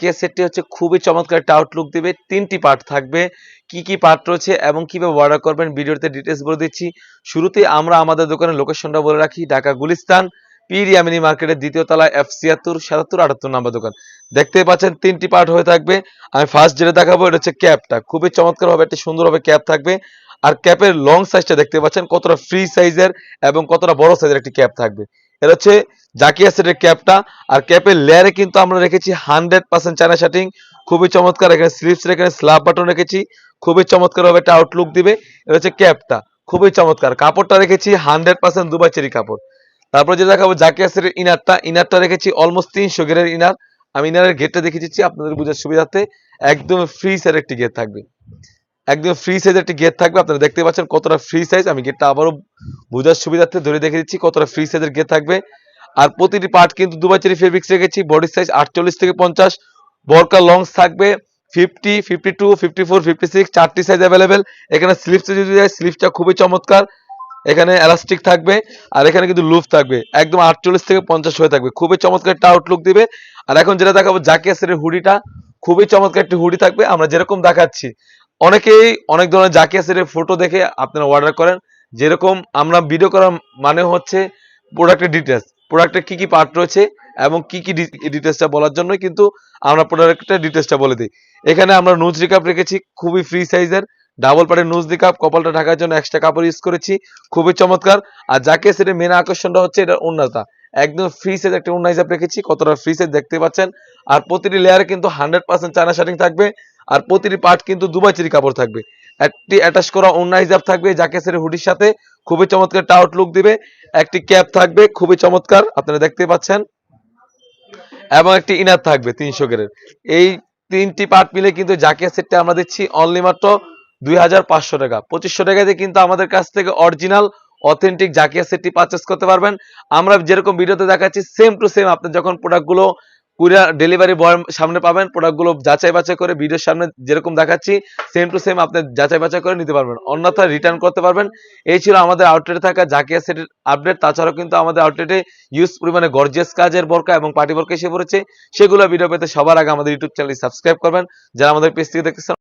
জাকিয়া সেটটি হচ্ছে খুবই চমৎকার একটা আউটলুক দিবে। তিনটি পার্ট থাকবে। কি কি পার্ট রয়েছে এবং কীভাবে অর্ডার করবেন ভিডিওতে ডিটেলস বলে দিচ্ছি। শুরুতেই আমরা আমাদের দোকানের লোকেশনটা বলে রাখি, ঢাকা গুলিস্তান, পিরিয়ামিনি মার্কেটের দ্বিতীয় তলায় এফ ছিয়াত্তর, সাতাত্তর, আটাত্তর নাম্বার দোকান। দেখতেই পাচ্ছেন তিনটি পার্ট হয়ে থাকবে। আমি ফার্স্ট যেটা দেখাবো, এটা হচ্ছে ক্যাপটা খুবই চমৎকার হবে একটা সুন্দর হবে ক্যাপ থাকবে। আর ক্যাপের লং সাইজটা দেখতে পাচ্ছেন কতটা ফ্রি সাইজের এবং কতটা বড় সাইজের একটি ক্যাপ থাকবে। এটা হচ্ছে জাকিয়া সেটের ক্যাপটা। আর ক্যাপের লেয়ারে কিন্তু আমরা রেখেছি হান্ড্রেড পার্সেন্ট চায়না শার্টিং খুবই চমৎকার, এখানে স্লিপস এখানে স্ল্যাব বাটন রেখেছি। খুবই চমৎকার ভাবে একটা আউটলুক দিবে। এটা হচ্ছে ক্যাপটা, খুবই চমৎকার। কাপড়টা রেখেছি হান্ড্রেড পার্সেন্ট দুবাই চেরি কাপড়। তারপরে যে দেখাবো জাকিয়া সেটের ইনারটা ইনারটা রেখেছি অলমোস্ট তিনশো গেরের ইনার আমি ইনারের গেটটা দেখে দিচ্ছি, আপনাদের বোঝার সুবিধার্থে একদম ফ্রি সাইজ একটি গেট থাকবে। একদম ফ্রি সাইজ একটি গেট থাকবে, আপনারা দেখতে পাচ্ছেন কতটা ফ্রি সাইজ আমি গেটটা আবারও বোঝার সুবিধার্থে ধরে দেখে দিচ্ছি কতটা ফ্রি সাইজের গেট থাকবে। আর প্রতিটি পার্ট কিন্তু দুবাই চেরি ফেব্রিক্স রেখেছি বডি সাইজ আটচল্লিশ থেকে পঞ্চাশ, বরকা লংস থাকবে fifty fifty two fifty four fifty six চারটি সাইজ অ্যাভেলেবেল এখানে স্লিপসে যদি যায় স্লিপসটা খুবই চমৎকার। এখানে এলাস্টিক থাকবে, আর এখানে কিন্তু লুফ থাকবে। একদম আটচল্লিশ থেকে পঞ্চাশ হয়ে থাকবে। খুবই চমৎকার একটা আউটলুক দিবে। আর এখন যেটা দেখাবো জাকিয়াসের হুডিটা খুবই চমৎকার একটি হুডি থাকবে। আমরা যেরকম দেখাচ্ছি, অনেকেই অনেক ধরনের জাকিয়াসের ফটো দেখে আপনারা অর্ডার করেন। যেরকম আমরা ভিডিও করার মানে হচ্ছে প্রোডাক্টের ডিটেলস প্রোডাক্টের কি কি পার্ট রয়েছে এবং কি কি ডিটেলসটা বলার জন্য কিন্তু আমরা প্রোডাক্টের ডিটেলসটা বলে দিই। এখানে আমরা নুজ রিকাপ রেখেছি, খুবই ফ্রি সাইজের ডাবল পার্টের নুজ রিকাপ কপালটা ঢাকার জন্য এক্সট্রা কাপড় ইউজ করেছি, খুবই চমৎকার। আর যাকে সেটা মেন আকর্ষণটা হচ্ছে এটা উন্নতা একদম ফ্রি সাইজ একটা উন্না হিসাব রেখেছি, কতটা ফ্রি সাইজ দেখতে পাচ্ছেন। আর প্রতিটি লেয়ারে কিন্তু হান্ড্রেড পার্সেন্ট চায়না শার্টিং থাকবে, আর প্রতিটি পার্ট কিন্তু দুবাই চেরি কাপড় থাকবে। একটি অ্যাটাচ করা অন্য হিসাব থাকবে জ্যাকেসের হুডির সাথে খুবই চমৎকার একটা আউটলুক দিবে। একটি ক্যাপ থাকবে, খুবই চমৎকার, আপনারা দেখতে পাচ্ছেন। এবং একটি ইনার থাকবে, তিনশো গ্রেড। এই তিনটি পার্ট মিলে কিন্তু জাকিয়া সেটটা আমরা দিচ্ছি অনলি মাত্র দুই হাজার পাঁচশো টাকা। পঁচিশশো টাকাতে কিন্তু আমাদের কাছ থেকে অরিজিনাল অথেন্টিক জাকিয়া সেটটি পারচেস করতে পারবেন। আমরা যেরকম ভিডিওতে দেখাচ্ছি সেম টু সেম আপনি যখন প্রোডাক্টগুলো কুরিয়ার ডেলিভারি বয় সামনে পাবেন। প্রোডাক্টগুলো যাচাই বাছাই করে ভিডিওর সামনে যেরকম দেখাচ্ছি সেম টু সেম আপনি যাচাই বাছাই করে নিতে পারবেন। অন্যথা রিটার্ন করতে পারবেন। এই ছিল আমাদের আউটলেটে থাকা জাকিয়া সেটের আপডেট তাছাড়াও কিন্তু আমাদের আউটলেটে ইউজ পরিমাণে গর্জিয়াস কাজের বরকা এবং পার্টি বরকা এসে পড়েছে। সেগুলো ভিডিও পেতে সবার আগে আমাদের ইউটিউব চ্যানেল সাবস্ক্রাইব করবেন। যারা আমাদের পেজ থেকে দেখতেছেন